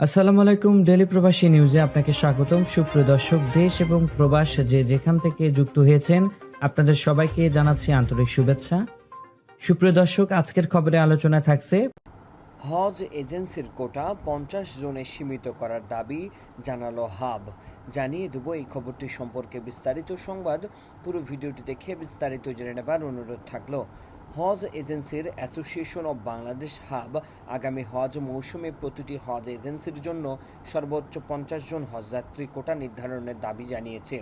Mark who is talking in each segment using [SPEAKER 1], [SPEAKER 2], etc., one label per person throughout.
[SPEAKER 1] আসসালামু আলাইকুম ডেলি প্রবাসী নিউজে আপনাকে স্বাগতম। সুপ্রিয় দর্শক, দেশ এবং প্রবাস যে যেখান থেকে যুক্ত হয়েছেন, আপনাদের সবাইকে জানাচ্ছি আন্তরিক শুভেচ্ছা। সুপ্রিয় দর্শক, আজকের খবরে আলোচনা থাকছে,
[SPEAKER 2] হজ এজেন্সির কোটা পঞ্চাশ জনে সীমিত করার দাবি জানালো হাব। জানিয়ে দেবো এই খবরটি সম্পর্কে বিস্তারিত সংবাদ। পুরো ভিডিওটি দেখে বিস্তারিত জেনে নেবার অনুরোধ থাকল। হজ এজেন্সির অ্যাসোসিয়েশন অব বাংলাদেশ হাব আগামী হজ মৌসুমে প্রতিটি হজ এজেন্সির জন্য সর্বোচ্চ পঞ্চাশ জন হজযাত্রী কোটা নির্ধারণের দাবি জানিয়েছে।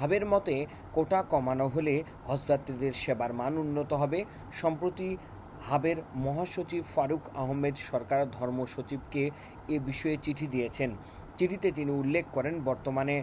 [SPEAKER 2] হাবের মতে, কোটা কমানো হলে হজযাত্রীদের সেবার মান উন্নত হবে। সম্প্রতি হাবের মহাসচিব ফারুক আহমেদ সরকার ধর্ম সচিবকে এ বিষয়ে চিঠি দিয়েছেন। চিঠিতে তিনি উল্লেখ করেন, বর্তমানে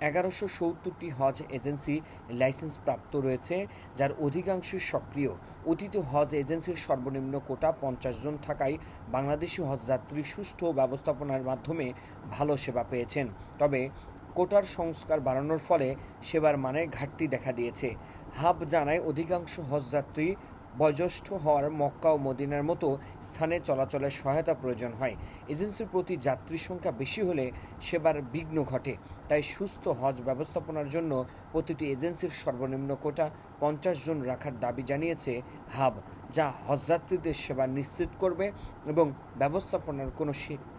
[SPEAKER 2] এগারোশো সত্তরটি হজ এজেন্সি লাইসেন্স প্রাপ্ত রয়েছে, যার অধিকাংশই সক্রিয়। অতীত হজ এজেন্সির সর্বনিম্ন কোটা পঞ্চাশ জন থাকায় বাংলাদেশি হজযাত্রী সুষ্ঠু ব্যবস্থাপনার মাধ্যমে ভালো সেবা পেয়েছেন। তবে কোটার সংস্কার বাড়ানোর ফলে সেবার মানে ঘাটতি দেখা দিয়েছে। হাব জানায়, অধিকাংশ হজযাত্রী বয়োজ্যেষ্ঠ হওয়ার মক্কা ও মদিনার মতো স্থানে চলাচলের সহায়তা প্রয়োজন হয়। এজেন্সির প্রতি যাত্রী সংখ্যা বেশি হলে সেবার বিঘ্ন ঘটে। তাই সুস্থ হজ ব্যবস্থাপনার জন্য প্রতিটি এজেন্সির সর্বনিম্ন কোটা পঞ্চাশ জন রাখার দাবি জানিয়েছে হাব, যা হজযাত্রীদের সেবা নিশ্চিত করবে এবং ব্যবস্থাপনার কোনো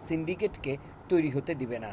[SPEAKER 2] সিন্ডিকেটকে তৈরি হতে দিবে না।